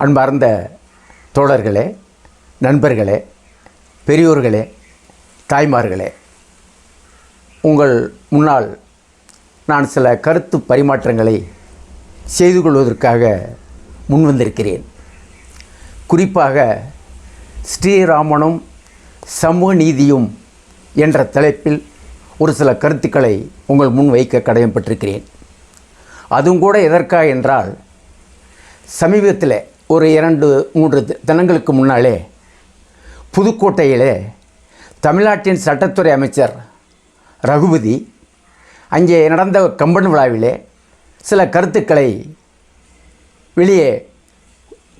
அன்பார்ந்த தோழர்களே நண்பர்களே பெரியோர்களே தாய்மார்களே உங்கள் முன்னால் நான் சில கருத்து பரிமாற்றங்களை செய்து கொள்வதற்காக முன்வந்திருக்கிறேன் குறிப்பாக ஸ்ரீராமனும் சமூக நீதியும் என்ற தலைப்பில் ஒரு சில கருத்துக்களை உங்கள் முன் வைக்க கடமைப்பட்டிருக்கிறேன். அதுவும் கூட எதற்காக என்றால் சமீபத்தில் ஒரு இரண்டு மூன்று தி- தினங்களுக்கு முன்னாலே புதுக்கோட்டையிலே தமிழ்நாட்டின் சட்டத்துறை அமைச்சர் ரகுபதி அங்கே நடந்த கம்பன் விழாவிலே சில கருத்துக்களை வெளியே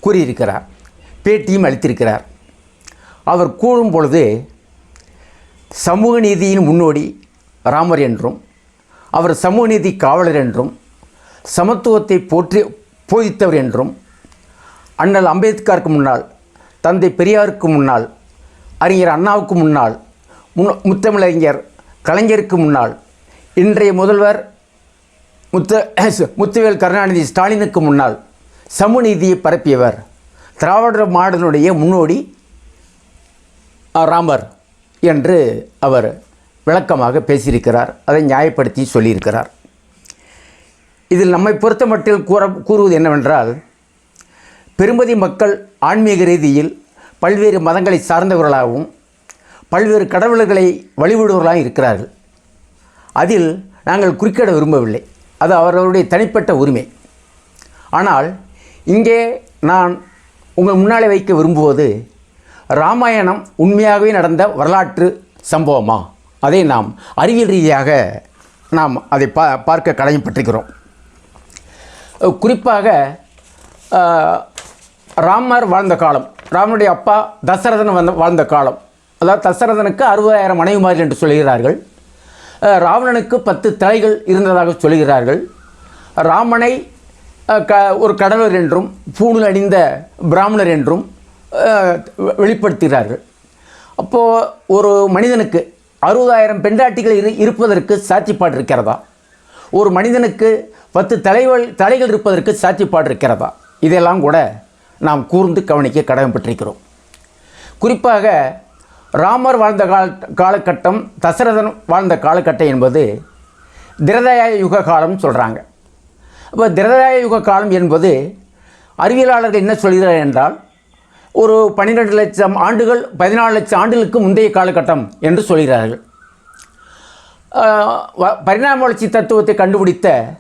கூறியிருக்கிறார் பேட்டியும் அளித்திருக்கிறார். அவர் கூறும் பொழுது சமூக நீதியின் முன்னோடி ராமர் என்றும் அவர் சமூக நீதி காவலர் என்றும் சமத்துவத்தை போற்றி போதித்தவர் என்றும் அண்ணல் அம்பேத்கருக்கு முன்னால் தந்தை பெரியாருக்கு முன்னால் அறிஞர் அண்ணாவுக்கு முன்னால் முன் முத்தமிழறிஞர் கலைஞருக்கு முன்னால் இன்றைய முதல்வர் முத்த முத்துவேல் கருணாநிதி ஸ்டாலினுக்கு முன்னால் சமூகநீதியை பரப்பியவர் திராவிட மாடலுடைய முன்னோடி ராமர் என்று அவர் விளக்கமாக பேசியிருக்கிறார். அதை நியாயப்படுத்தி சொல்லியிருக்கிறார். இதில் நம்மை பொறுத்த மட்டில் கூற கூறுவது என்னவென்றால் பெரும்பதி மக்கள் ஆன்மீக ரீதியில் பல்வேறு மதங்களை சார்ந்தவர்களாகவும் பல்வேறு கடவுள்களை வழிபடுவர்களாகவும் இருக்கிறார்கள். அதில் நாங்கள் குறுக்கிட விரும்பவில்லை. அது அவர்களுடைய தனிப்பட்ட உரிமை. ஆனால் இங்கே நான் உங்கள் முன்னாலே வைக்க விரும்புவது ராமாயணம் உண்மையாகவே நடந்த வரலாற்று சம்பவமா? அதை நாம் அறிவியல் ரீதியாக நாம் அதை பா பார்க்க கடமைப்பட்டிருக்கிறோம். குறிப்பாக ராமர் வாழ்ந்த காலம். ராமனுடைய அப்பா தசரதன் வந்த வாழ்ந்த காலம். அதாவது தசரதனுக்கு அறுபதாயிரம் மனைவிமார்கள் என்று சொல்கிறார்கள். ராவணனுக்கு பத்து தலைகள் இருந்ததாக சொல்கிறார்கள். ராமனை க ஒரு கடலர் என்றும் பூணூல் அணிந்த பிராமணர் என்றும் வெளிப்படுத்துகிறார்கள். அப்போது ஒரு மனிதனுக்கு அறுபதாயிரம் பெண்டாட்டிகள் இரு இருப்பதற்கு சாட்சிப்பாடு இருக்கிறதா? ஒரு மனிதனுக்கு பத்து தலைகள் தலைகள் இருப்பதற்கு சாட்சிப்பாடு இருக்கிறதா? இதெல்லாம் கூட நாம் கூர்ந்து கவனிக்க கடமைப்பட்டிருக்கிறோம் குறிப்பாக ராமர் வாழ்ந்த கால காலகட்டம் தசரதன் வாழ்ந்த காலகட்டம் என்பது திரதாய யுக காலம் சொல்கிறாங்க அப்போ திரதய யுக காலம் என்பது அறிவியலாளர்கள் என்ன சொல்கிறார் என்றால் ஒரு பன்னிரெண்டு லட்சம் ஆண்டுகள் பதினாலு லட்சம் ஆண்டுகளுக்கு முந்தைய காலகட்டம் என்று சொல்கிறார்கள். பரிணாம வளர்ச்சி தத்துவத்தை கண்டுபிடித்த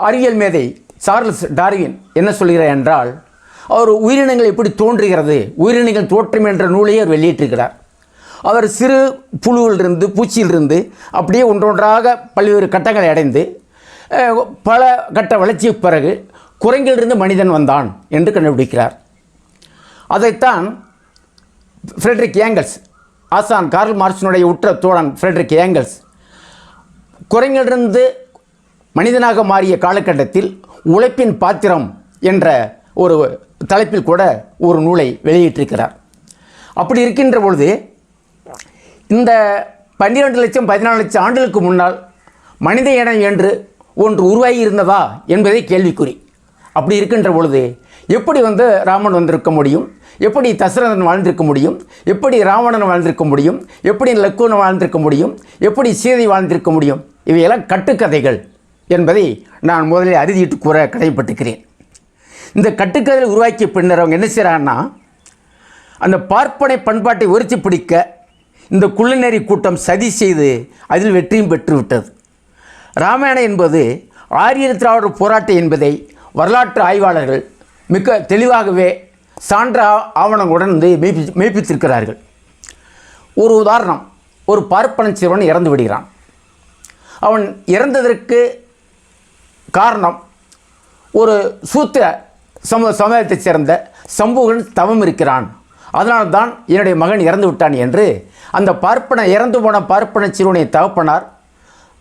அறிவியல் மேதை சார்லஸ் டார்வின் என்ன சொல்கிறார் என்றால் அவர் உயிரினங்கள் எப்படி தோன்றுகிறது? உயிரினங்கள் தோற்றம் என்ற நூலையே அவர் வெளியிட்டிருக்கிறார். அவர் சிறு புழுவிலிருந்து பூச்சியிலிருந்து அப்படியே ஒன்றொன்றாக பல்வேறு கட்டங்களை அடைந்து பல கட்ட வளர்ச்சிக்கு பிறகு குரங்கிலிருந்து மனிதன் வந்தான் என்று கண்டுபிடிக்கிறார். அதைத்தான் ஃப்ரெட்ரிக் ஏங்கல்ஸ் ஆசான் கார்ல் மார்சினுடைய உற்ற தோழன் ஃப்ரெட்ரிக் ஏங்கல்ஸ் குரங்கிலிருந்து மனிதனாக மாறிய காலகட்டத்தில் உழைப்பின் பாத்திரம் என்ற ஒரு தலைப்பில் கூட ஒரு நூலை வெளியிட்டிருக்கிறார். அப்படி இருக்கின்ற பொழுது இந்த பன்னிரெண்டு லட்சம் பதினாலு லட்சம் ஆண்டுகளுக்கு முன்னால் மனித இனம் என்று ஒன்று உருவாகி இருந்ததா என்பதே கேள்விக்குறி. அப்படி இருக்கின்ற பொழுது எப்படி வந்து ராமன் வந்திருக்க முடியும்? எப்படி தசரதன் வாழ்ந்திருக்க முடியும்? எப்படி ராவணன் வாழ்ந்திருக்க முடியும்? எப்படி லக்குவன் வாழ்ந்திருக்க முடியும்? எப்படி சீதை வாழ்ந்திருக்க முடியும்? இவையெல்லாம் கட்டுக்கதைகள். என்பதை நான் முதலில் அறுதிட்டு கூற கடமைப்பட்டிருக்கிறேன் இந்த கட்டுக்கதையை உருவாக்கிய பின்னர் அவங்க என்ன செய்கிறாங்கன்னா அந்த பார்ப்பனை பண்பாட்டை உரித்து பிடிக்க இந்த குள்ளநெறி கூட்டம் சதி செய்து அதில் வெற்றியும் பெற்றுவிட்டது ராமாயணம் என்பது ஆரிய திராவிடர் போராட்டம் என்பதை வரலாற்று ஆய்வாளர்கள் மிக தெளிவாகவே சான்ற ஆவணங்களுடன் வந்து மெய்ப்பி மெய்ப்பித்திருக்கிறார்கள். ஒரு உதாரணம் ஒரு பார்ப்பன சிறுவன் இறந்து விடுகிறான். அவன் இறந்ததற்கு காரணம் ஒரு சூத்திர சம சமுதாயத்தைச் சேர்ந்த சம்பூகன் தவம் இருக்கிறான். அதனால் தான் என்னுடைய மகன் இறந்து விட்டான் என்று அந்த பார்ப்பன இறந்து போன பார்ப்பன சிறுவனை தகப்பனார்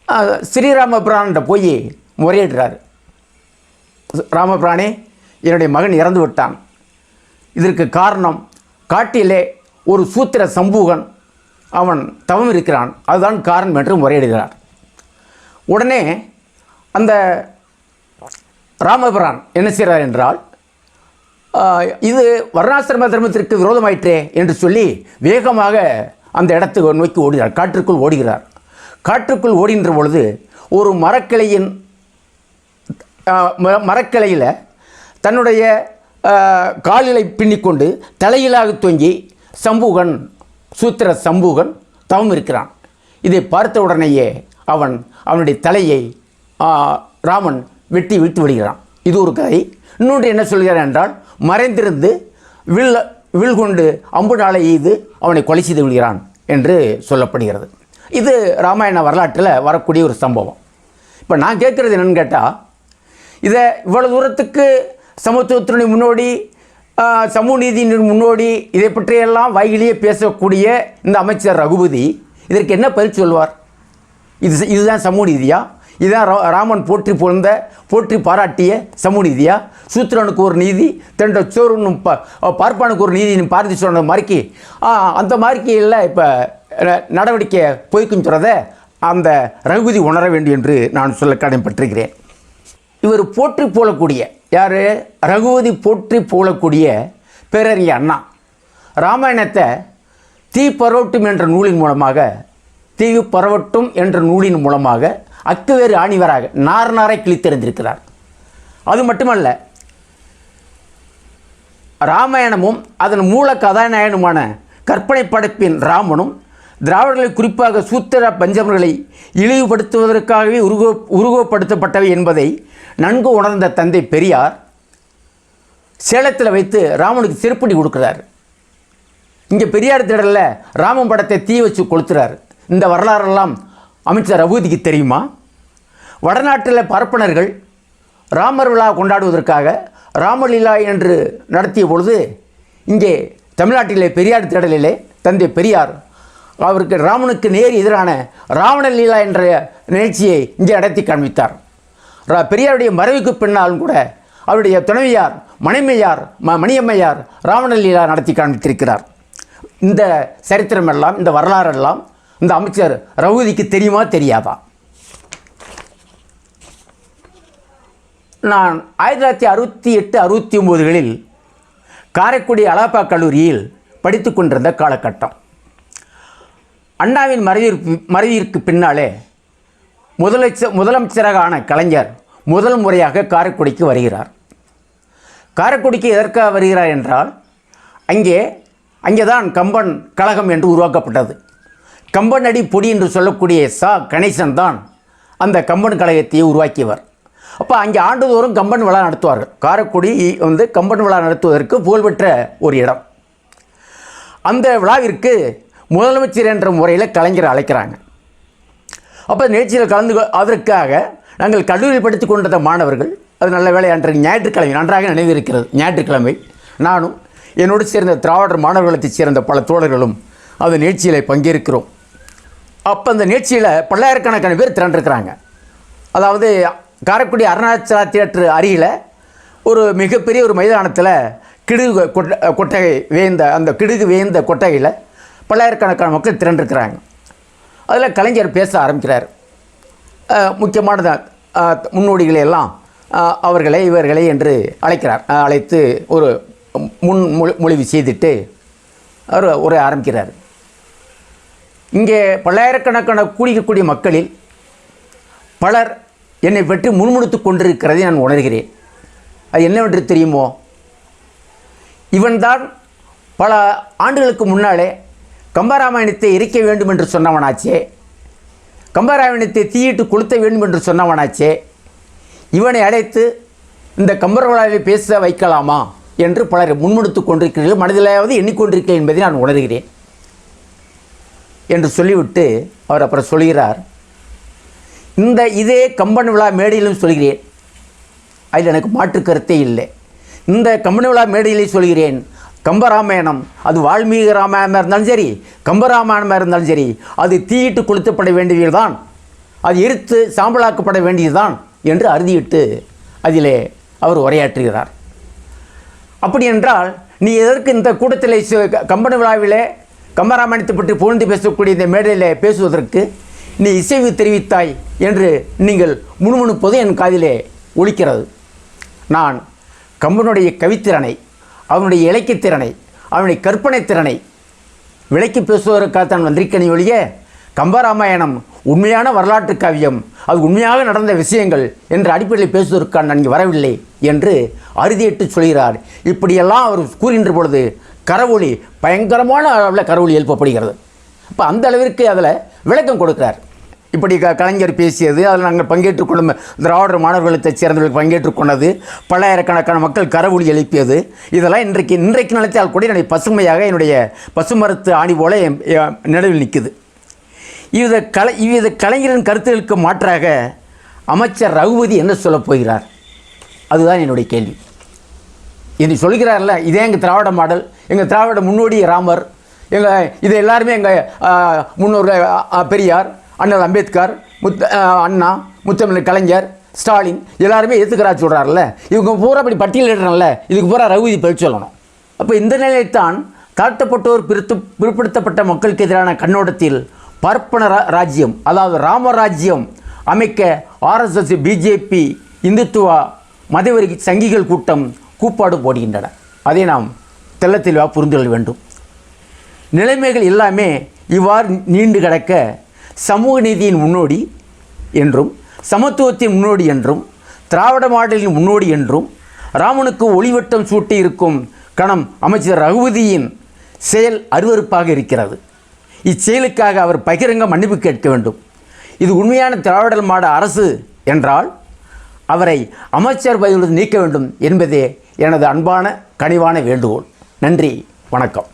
அஹ், ஸ்ரீராமபிரான்கிட்ட போய் முறையிடுறார். ராமபிரானே என்னுடைய மகன் இறந்து விட்டான். இதற்கு காரணம் காட்டிலே ஒரு சூத்திர சம்பூகன் அவன் தவம் இருக்கிறான். அதுதான் காரணம் என்று முறையிடுகிறார். உடனே அந்த ராமபிரான் என்ன செய்கிறார் என்றால் இது வர்ணாசிரம தர்மத்திற்கு விரோதமாயிற்றே என்று சொல்லி வேகமாக அந்த இடத்துக்கு நோக்கி ஓடுகிறார். காற்றுக்குள் ஓடுகிறார். காற்றுக்குள் ஓடுகின்ற பொழுது ஒரு மரக்கிளையின் ம- மரக்கிளையில் தன்னுடைய காலிலை கால்களை பின்னிக்கொண்டு தலையிலாக தொங்கி சம்பூகன் சூத்திர சம்பூகன் தவம் இருக்கிறான். இதை பார்த்த உடனேயே அவன் அவனுடைய தலையை ராமன் வெட்டி வீழ்த்து விடுகிறான். இது ஒரு கதை. இன்னொன்று என்ன சொல்கிறார் என்றால் மறைந்திருந்து வில் வில் கொண்டு அம்பு நாளை எய்து அவனை கொலை செய்து விடுகிறான் என்று சொல்லப்படுகிறது. இது ராமாயண வரலாற்றில் வரக்கூடிய ஒரு சம்பவம். இப்போ நான் கேட்குறது என்னென்னு கேட்டால் இதை இவ்வளோ தூரத்துக்கு சமத்துவத்தினுடைய முன்னோடி சமூக நீதியின் முன்னோடி இதை பற்றியெல்லாம் வாயிலேயே பேசக்கூடிய இந்த அமைச்சர் ரகுபதி இதற்கு என்ன பதில் சொல்வார்? இது இதுதான் சமூக நீதியாக இதான் ரா- ராமன் போற்றி புகழ்ந்த போற்றி பாராட்டிய சமூநீதியா சூத்திரனுக்கு ஒரு நீதி தெண்ட சோறுன்னு ப பார்ப்பானுக்கு ஒரு நீதி பாரதி சொன்ன மாதிரிக்கு அந்த மாதிரிக்கையில் இப்போ நடவடிக்கை போய்க்கும் சொல்கிறத அந்த ரகுபதி உணர வேண்டும் என்று நான் சொல்ல கடமைப்பட்டிருக்கிறேன். இவர் போற்றி போலக்கூடிய யார்? ரகுபதி போற்றி போலக்கூடிய பேரறிஞர் அண்ணா. ராமாயணத்தை தீ பரவட்டும் என்ற நூலின் மூலமாக தீ பரவட்டும் என்ற நூலின் மூலமாக அக்குவேறு ஆணிவராக நார் நாரை கிழித்தெறிந்திருக்கிறார். அது மட்டுமல்ல ராமாயணமும் அதன் மூல கதாநாயகனுமான கற்பனை படைப்பின் ராமனும் திராவிடர்களை குறிப்பாக சூத்திர பஞ்சமர்களை இழிவுபடுத்துவதற்காகவே உருவ உருவப்படுத்தப்பட்டவை என்பதை நன்கு உணர்ந்த தந்தை பெரியார் சேலத்தில் வைத்து ராமனுக்கு செருப்படி கொடுக்குறார். இங்கே பெரியார் திடலில் ராமன் படத்தை தீ வச்சு கொளுத்துறாரு. இந்த வரலாறெல்லாம் அமைச்சர் ரகுதிக்கு தெரியுமா? வடநாட்டில் பார்ப்பனர்கள் ராமர் விழா கொண்டாடுவதற்காக ராமலீலா என்று நடத்திய பொழுது இங்கே தமிழ்நாட்டிலே பெரியார் திடலிலே தந்தை பெரியார் அவருக்கு ராமனுக்கு நேர் எதிரான ராவணலீலா என்ற நிகழ்ச்சியை இங்கே நடத்தி காண்பித்தார். ரா- பெரியாருடைய மறைவுக்கு பின்னாலும் கூட அவருடைய துணைவியார் மணிமையார் ம மணியம்மையார் ராவணலீலா நடத்தி காண்பித்திருக்கிறார். இந்த சரித்திரமெல்லாம் இந்த வரலாறெல்லாம் இந்த அமைச்சர் ரவுதிக்கு தெரியுமா தெரியாதா? நான் ஆயிரத்தி தொள்ளாயிரத்தி அறுபத்தி எட்டு அறுபத்தி ஒம்போதுகளில் காரைக்குடி அலாப்பா கல்லூரியில் படித்து கொண்டிருந்த காலகட்டம். அண்ணாவின் மறைவிற்கு மறைவிற்கு பின்னாலே முதலமைச்சர் முதலமைச்சராக ஆன கலைஞர் முதல் முறையாக காரைக்குடிக்கு வருகிறார். காரைக்குடிக்கு எதற்காக வருகிறார் என்றால் அங்கே அங்கே தான் கம்பன் கழகம் என்று உருவாக்கப்பட்டது. கம்பனடி பொடி என்று சொல்லக்கூடிய சா கணேசன் தான் அந்த கம்பன் கழகத்தையே உருவாக்கியவர். அப்போ அங்கே ஆண்டுதோறும் கம்பன் விழா நடத்துவார்கள். காரைக்குடி வந்து கம்பன் விழா நடத்துவதற்கு புகழ்பெற்ற ஒரு இடம். அந்த விழாவிற்கு முதலமைச்சர் என்ற முறையில் கலைஞர் அழைக்கிறாங்க. அப்போ நிகழ்ச்சியில் கலந்து கொ- அதற்காக நாங்கள் கல்லூரியில் படித்து கொண்டிருந்த மாணவர்கள் அது நல்ல வேலை அன்றைக்கு ஞாயிற்றுக்கிழமை நன்றாக நினைவிருக்கிறது ஞாயிற்றுக்கிழமை நானும் என்னோடு சேர்ந்த திராவிடர் மாணவர்களைச் சேர்ந்த பல தோழர்களும் அந்த நிகழ்ச்சியில் பங்கேற்கிறோம். அப்போ அந்த நிகழ்ச்சியில் பல்லாயிரக்கணக்கான பேர் திரண்டிருக்கிறாங்க. அதாவது காரைக்குடி அருணாச்சலா தியேட்டர் அருகில் ஒரு மிகப்பெரிய ஒரு மைதானத்தில் கிடுகு கொட்ட கொட்டகை வேந்த அந்த கிடுகு வேந்த கொட்டகையில் பல்லாயிரக்கணக்கான மக்கள் திரண்டிருக்கிறாங்க. அதில் கலைஞர் பேச ஆரம்பிக்கிறார். முக்கியமான முன்னோடிகளை எல்லாம் அவர்களை இவர்களை என்று அழைக்கிறார். அழைத்து ஒரு முன் மொழிவு செய்துட்டு அவர் உரை ஆரம்பிக்கிறார். இங்கே பல்லாயிரக்கணக்கான கூடிக்கக்கூடிய மக்களில் பலர் என்னை பற்றி முணுமுணுத்து கொண்டிருக்கிறதை நான் உணர்கிறேன். அது என்னவென்று தெரியுமோ? இவன்தான் பல ஆண்டுகளுக்கு முன்னாலே கம்பராமாயணத்தை எரிக்க வேண்டும் என்று சொன்னவனாச்சே. கம்பராமாயணத்தை தீயிட்டு கொளுத்த வேண்டும் என்று சொன்னவனாச்சே. இவனை அழைத்து இந்த கம்பர் பேச வைக்கலாமா என்று பலர் முன்முடுத்து கொண்டிருக்கிறீர்கள். மனதிலாவது எண்ணிக்கொண்டிருக்கிறேன் என்பதை நான் உணர்கிறேன். என்று சொல்லிவிட்டு அவர் அப்புறம் சொல்கிறார் இந்த இதே கம்பன் விழா மேடையிலும் சொல்கிறேன். அதில் எனக்கு மாற்று கருத்தே இல்லை. இந்த கம்பன் விழா மேடையிலே சொல்கிறேன். கம்பராமாயணம் அது வால்மீகி ராமாயணமாக இருந்தாலும் சரி கம்பராமாயணமாக இருந்தாலும் சரி அது தீயிட்டு கொளுத்தப்பட வேண்டியதுதான் அது எரித்து சாம்பலாக்கப்பட வேண்டியதுதான் என்று அறுதியிட்டு அதிலே அவர் உரையாற்றுகிறார். அப்படி என்றால் நீ எதற்கு இந்த கூட்டத்தில் சு- கம்பன விழாவிலே கம்பராமாயணத்தை பற்றி புகழ்ந்து பேசக்கூடிய இந்த மேடையில் பேசுவதற்கு நீ இசைவு தெரிவித்தாய் என்று நீங்கள் முணுமுணுப்பது என் காதிலே ஒழிக்கிறது நான் கம்பனுடைய கவித்திறனை அவனுடைய இலக்கியத்திறனை அவனுடைய கற்பனை திறனை விலைக்கு பேசுவதற்காகத்தான் வந்திருக்கணி ஒழிய கம்பராமாயணம் உண்மையான வரலாற்று காவியம் அது உண்மையாக நடந்த விஷயங்கள் என்ற அடிப்படையில் பேசுவதற்கான நான் இங்கே வரவில்லை என்று அறுதியிட்டு சொல்கிறார். இப்படியெல்லாம் அவர் கூறுகின்ற பொழுது கரவொளி பயங்கரமான அளவில் கரவொளி எழுப்பப்படுகிறது. இப்போ அந்த அளவிற்கு அதில் விளக்கம் கொடுக்கிறார். இப்படி க கலைஞர் பேசியது அதில் நாங்கள் பங்கேற்றுக் கொள்ளும் திராவிடர் மாணவர்களைச் சேர்ந்தவர்கள் பங்கேற்றுக்கொண்டது பல்லாயிரக்கணக்கான மக்கள் கரவொலி எழுப்பியது இதெல்லாம் இன்றைக்கு இன்றைக்கு நினைத்தால் கூட என்னுடைய பசுமையாக என்னுடைய பசுமரத்து ஆணி போல என் நினைவில் நிற்குது. இவ்வித கலை இவ்வித கலைஞரின் கருத்துகளுக்கு மாற்றாக அமைச்சர் ரகுபதி என்ன சொல்லப் போகிறார்? அதுதான் என்னுடைய கேள்வி. என்று சொல்கிறார்ல இதே எங்கள் திராவிட மாடல் எங்கள் திராவிட முன்னோடி ராமர் எங்கள் இது எல்லாருமே எங்கள் முன்னோர்கள் பெரியார் அண்ணல் அம்பேத்கர் முத் அண்ணா முத்தமிழ் கலைஞர் ஸ்டாலின் எல்லாருமே ஏற்றுக்கிறா சொல்கிறாருல்ல இவங்க பூரா அப்படி பட்டியலிடுறோம்ல இதுக்கு பூரா ரகுதி பதில் சொல்லணும். அப்போ இந்த நிலையைத்தான் தாழ்த்தப்பட்டோர் பிரித்து பிற்படுத்தப்பட்ட மக்களுக்கு எதிரான கண்ணோட்டத்தில் பார்ப்பன ரா- ராஜ்யம் அதாவது ராமராஜ்யம் அமைக்க ஆர்எஸ்எஸ் பிஜேபி இந்துத்துவா மதவெறி சங்கிகள் கூட்டம் கூப்பாடு போடுகின்றன. அதை நாம் தெல்ல தெளிவாக புரிந்து கொள்ள வேண்டும். நிலைமைகள் எல்லாமே இவ்வாறு நீண்டு கிடக்க சமூக நீதியின் முன்னோடி என்றும் சமத்துவத்தின் முன்னோடி என்றும் திராவிட மாடலின் முன்னோடி என்றும் ராமனுக்கு ஒளிவட்டம் சூட்டி இருக்கும் கணம் அமைச்சர் ரகுபதியின் செயல் அருவருப்பாக இருக்கிறது. இச்செயலுக்காக அவர் பகிரங்க மன்னிப்பு கேட்க வேண்டும். இது உண்மையான திராவிடல் மாட அரசு என்றால் அவரை அமைச்சர் பதவியிலிருந்து நீக்க வேண்டும் என்பதே எனது அன்பான கனிவான வேண்டுகோள். நன்றி வணக்கம்.